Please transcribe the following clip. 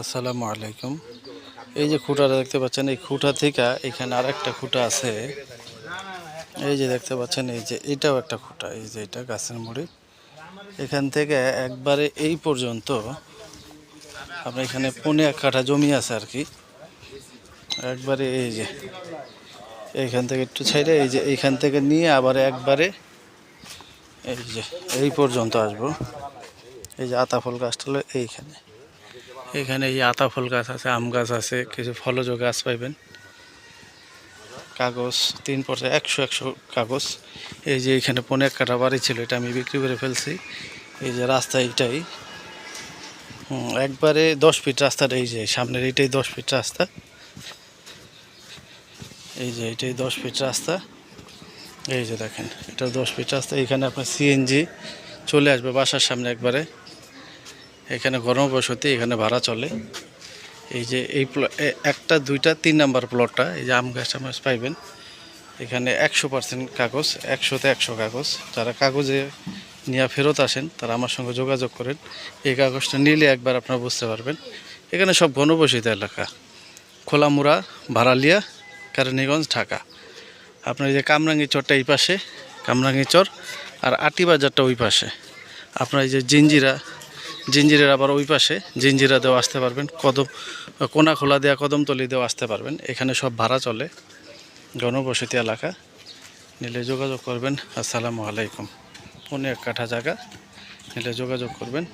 আসসালামু আলাইকুম। এই যে খুঁটাটা দেখতে পাচ্ছেন, এই খুঁটা থেকে এখানে আর একটা খুঁটা আছে। এই যে দেখতে পাচ্ছেন, এই যে এটাও একটা খুঁটা, এই যে এটা গাছের মুড়ি। এখান থেকে একবারে এই পর্যন্ত আপনার এখানে পনে এক কাঠা জমি আছে আর কি। একবারে এই যে এইখান থেকে একটু ছাইড়ে এই যে এইখান থেকে নিয়ে আবার একবারে এই যে, এই পর্যন্ত আসব। এই যে আতা ফুল গাছটা হলো এইখানে। এখানে এই আতা ফুল গাছ আছে, আম গাছ আছে, কিছু ফলজ গাছ পাইবেন। কাগজ, তিন পর্যায়ে একশো একশো কাগজ। এই যে এখানে পনেক কাটা বাড়ি ছিল, এটা আমি বিক্রি করে ফেলছি। এই যে রাস্তা এইটাই। একবারে দশ ফিট রাস্তাটা, এই যে সামনের এইটাই দশ ফিট রাস্তা। এই যে এইটাই দশ ফিট রাস্তা। এই যে দেখেন, এটা দশ ফিট রাস্তা। এখানে আপনার সিএনজি চলে আসবে বাসার সামনে একবারে। এখানে গরম বসতি, এখানে ভাড়া চলে। এই যে এই একটা, দুইটা, তিন নাম্বার প্লটটা, এই যে আম গাছ টামাজ পাইবেন। এখানে একশো পার্সেন্ট কাগজ, একশোতে একশো কাগজ। যারা কাগজে নিয়ে ফেরত আসেন, তারা আমার সঙ্গে যোগাযোগ করেন। এই কাগজটা নিলে একবার আপনারা বুঝতে পারবেন। এখানে সব ঘনবসিত এলাকা। খোলামুড়া, ভাড়ালিয়া, কেরানীগঞ্জ, ঢাকা। আপনার এই যে কামরাঙ্গি চরটা এই পাশে, কামরাঙ্গি চর, আর আটি বাজারটা ওই পাশে। আপনার এই যে জিঞ্জিরা জিঞ্জিরের আবার ওই পাশে জিঞ্জিরা দেওয়া আসতে পারবেন, কদম কোনা খোলা দেওয়া কদমতলি দেওয়া আসতে পারবেন। এখানে সব ভাড়া চলে জনবসতি এলাকা। নিলে যোগাযোগ করবেন, আসসালামু আলাইকুম। অনেক কাঠা জায়গা, নিলে যোগাযোগ করবেন।